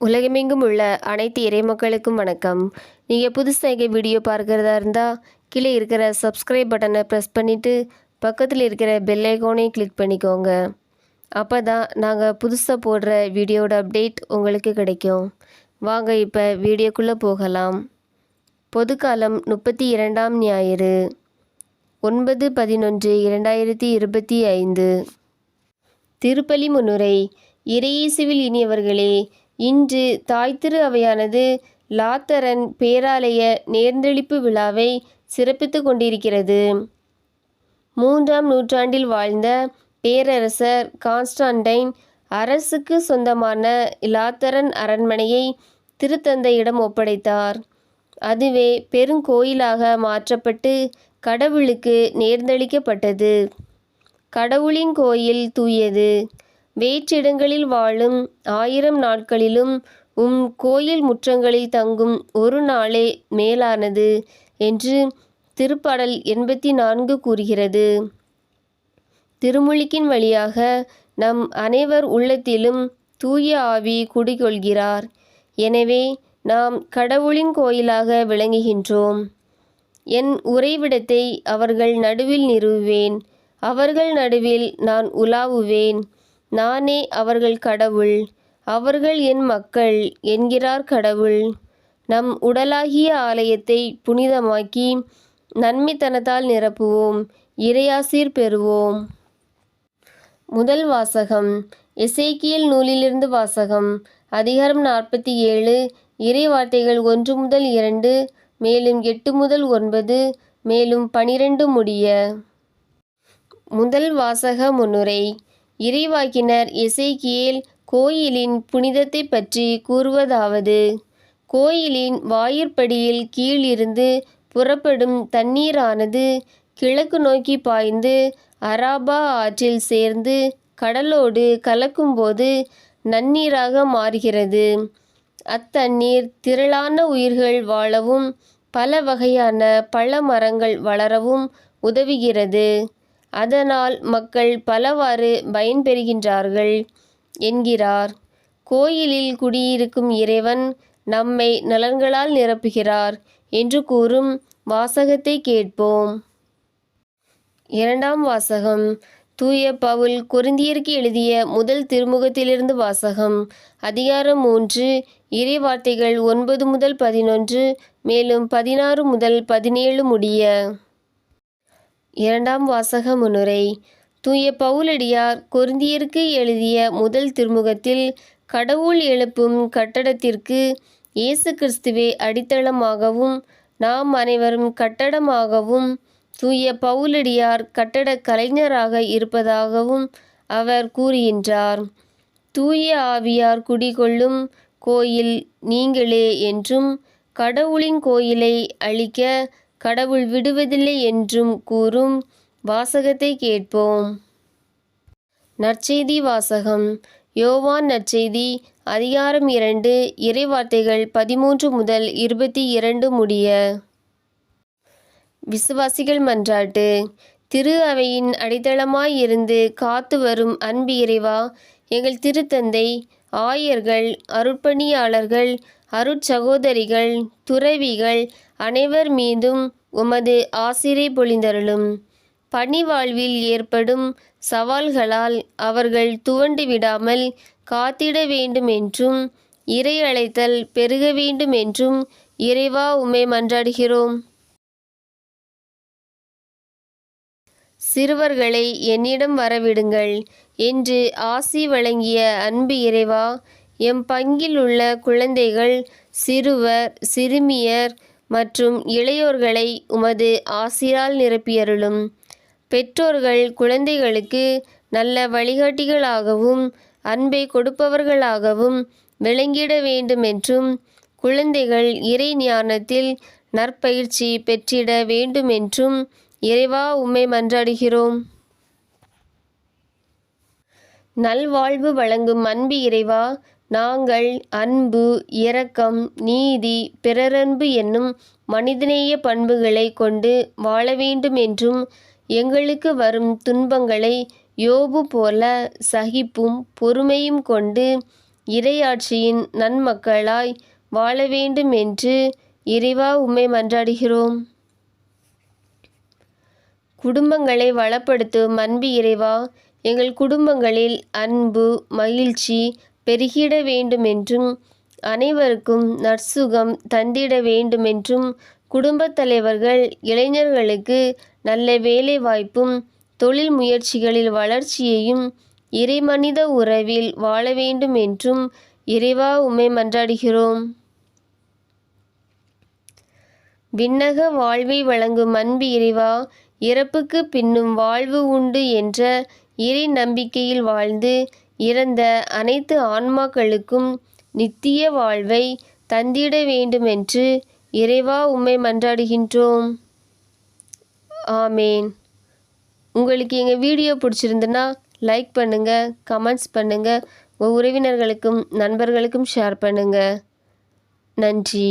உலகமெங்கும் உள்ள அனைத்து இறைமக்களுக்கும் வணக்கம். நீங்கள் புதுசாக வீடியோ பார்க்குறதா இருந்தால் கீழே இருக்கிற சப்ஸ்கிரைப் பட்டனை ப்ரெஸ் பண்ணிவிட்டு பக்கத்தில் இருக்கிற பெல் ஐக்கோனையும் கிளிக் பண்ணிக்கோங்க. அப்போ தான் நாங்கள் புதுசாக போடுற வீடியோட அப்டேட் உங்களுக்கு கிடைக்கும். வாங்க இப்போ வீடியோக்குள்ளே போகலாம். பொதுக்காலம் முப்பத்தி இரண்டாம் ஞாயிறு. ஒன்பது பதினொன்று இரண்டாயிரத்தி இருபத்தி ஐந்து. திருப்பலி முன்னுரை இறையேசுவில் இனியவர்களே இன்று தாய் திரு அவையானது லாத்தரன் பேராலய நேர்ந்தெழிப்பு விழாவை சிறப்பித்து கொண்டிருக்கிறது. மூன்றாம் நூற்றாண்டில் வாழ்ந்த பேரரசர் கான்ஸ்டான்டைன் அரசுக்கு சொந்தமான லாத்தரன் அரண்மனையை திருத்தந்தையிடம் ஒப்படைத்தார். அதுவே பெருங்கோயிலாக மாற்றப்பட்டு கடவுளுக்கு நேர்ந்தளிக்கப்பட்டது. கடவுளின் கோயில் தூயது. வேற்றிடங்களில் வாழும் ஆயிரம் நாட்களிலும் உம் கோயில் முற்றங்களில் தங்கும் ஒரு நாளே மேலானது என்று திருப்பாடல் எண்பத்தி நான்கு கூறுகிறது. திருமுழுக்கின் வழியாக நம் அனைவர் உள்ளத்திலும் தூய ஆவி குடிகொள்கிறார். எனவே நாம் கடவுளின் கோயிலாக விளங்குகின்றோம். என் உறைவிடத்தை அவர்கள் நடுவில் நிறுவுவேன். அவர்கள் நடுவில் நான் உலாவுவேன். நானே அவர்கள் கடவுள். அவர்கள் என் மக்கள் என்கிறார் கடவுள். நம் உடலாகிய ஆலயத்தை புனிதமாக்கி நன்மைத்தனத்தால் நிரப்புவோம். இறையாசீர் பெறுவோம். முதல் வாசகம். இசைக்கியல் நூலிலிருந்து வாசகம். அதிகாரம் நாற்பத்தி ஏழு. இறை வார்த்தைகள் ஒன்று முதல் இரண்டு மேலும் எட்டு முதல் ஒன்பது மேலும் பனிரெண்டு முடிய. முதல் வாசக முன்னுரை. இறைவாக்கினர் எசைக்கியேல் கோயிலின் புனிதத்தை பற்றி கூறுவதாவது. கோயிலின் வாயிற்படியில் கீழிருந்து புறப்படும் தண்ணீரானது கிழக்கு நோக்கி பாய்ந்து அராபா ஆற்றில் சேர்ந்து கடலோடு கலக்கும்போது நன்னீராக மாறுகிறது. அத்தண்ணீர் திரளான உயிர்கள் வாழவும் பல வகையான பழ மரங்கள் வளரவும் உதவுகிறது. அதனால் மக்கள் பலவாறு பயன்பெறுகின்றார்கள் என்கிறார். கோயிலில் குடியிருக்கும் இறைவன் நம்மை நலன்களால் நிரப்புகிறார் என்று கூறும் வாசகத்தை கேட்போம். இரண்டாம் வாசகம். தூய பவுல் குருந்தியருக்கு எழுதிய முதல் திருமுகத்திலிருந்து வாசகம். அதிகாரம் மூன்று இறை வார்த்தைகள் ஒன்பது முதல் பதினொன்று மேலும் பதினாறு முதல் பதினேழு முடிய. இரண்டாம் வாசக முன்னுரை தூய பவுலடியார் கொருந்தியருக்கு எழுதிய முதல் திருமுகத்தில் கடவுள் எழுப்பும் கட்டடத்திற்கு இயேசு கிறிஸ்துவே அடித்தளமாகவும் நாம் அனைவரும் கட்டடமாகவும் தூய பவுலடியார் கட்டடக் கலைஞராக இருப்பதாகவும் அவர் கூறுகின்றார். தூய ஆவியார் குடிகொள்ளும் கோயில் நீங்களே என்றும் கடவுளின் கோயிலை அழிக்க கடவுள் விடுவதில்லை என்றும் கூறும் வாசகத்தை கேட்போம். நற்செய்தி வாசகம். யோவான் நற்செய்தி அதிகாரம் இரண்டு இறைவார்த்தைகள் பதிமூன்று முதல் இருபத்தி இரண்டு முடிய. விசுவாசிகள் மன்றாட்டு திரு அவையின் அடித்தளமாய் இருந்து காத்து வரும் அன்பு இறைவா எங்கள் திருத்தந்தை ஆயர்கள் அருட்பணியாளர்கள் அருட்சகோதரிகள் துறவிகள் அனைவர் மீதும் உமது ஆசிரை பொழிந்தருளும். பணி வாழ்வில் ஏற்படும் சவால்களால் அவர்கள் துவண்டு விடாமல் காத்திட வேண்டும் என்றும் இறை அழைத்தல் பெருக வேண்டும் என்றும் இறைவா உம்மை மன்றாடுகிறோம். சிறுவர்களை என்னிடம் வரவிடுங்கள் என்று ஆசி வழங்கிய அன்பு இறைவா எம் பங்கில் உள்ள குழந்தைகள் சிறுவர் சிறுமியர் மற்றும் இளையோர்களை உமது ஆசிரால் நிரப்பியருளும். பெற்றோர்கள் குழந்தைகளுக்கு நல்ல வழிகாட்டிகளாகவும் அன்பை கொடுப்பவர்களாகவும் விளங்கிட வேண்டும் என்றும் குழந்தைகள் இறை ஞானத்தில் நற்பயிற்சி பெற்றிட வேண்டும் என்றும் இறைவா உம்மை மன்றாடுகிறோம். நல்வாழ்வு வழங்கும் அன்பு இறைவா நாங்கள் அன்பு இரக்கம் நீதி பிறரன்பு என்னும் மனிதநேய பண்புகளை கொண்டு வாழ வேண்டும் என்றும் எங்களுக்கு வரும் துன்பங்களை யோபு போல சகிப்பும் பொறுமையும் கொண்டு இறையாட்சியின் நன்மக்களாய் வாழ வேண்டும் என்று இறைவா உம்மை மன்றாடுகிறோம். குடும்பங்களை வளப்படுத்தும் அன்பு இறைவா எங்கள் குடும்பங்களில் அன்பு மகிழ்ச்சி பெருகிட வேண்டுமென்றும் அனைவருக்கும் நற்சுகம் தந்திட வேண்டுமென்றும் குடும்பத் தலைவர்கள் இளைஞர்களுக்கு நல்ல வேலை வாய்ப்பும் தொழில் முயற்சிகளில் வளர்ச்சியையும் இறைமனித உறவில் வாழ வேண்டும் என்றும் இறைவா உமை மன்றாடுகிறோம். விண்ணக வாழ்வை வழங்கும் அன்பு இறைவா இறப்புக்கு பின்னும் வாழ்வு உண்டு என்ற இறை நம்பிக்கையில் வாழ்ந்து இறந்த அனைத்து ஆன்மாக்களுக்கும் நித்திய வாழ்வை தந்திட வேண்டுமென்று இறைவா உம்மை மன்றாடுகின்றோம். ஆமேன். உங்களுக்கு எங்கள் வீடியோ பிடிச்சிருந்துன்னா லைக் பண்ணுங்கள் கமெண்ட்ஸ் பண்ணுங்கள் உங்கள் உறவினர்களுக்கும் நண்பர்களுக்கும் ஷேர் பண்ணுங்கள் நன்றி.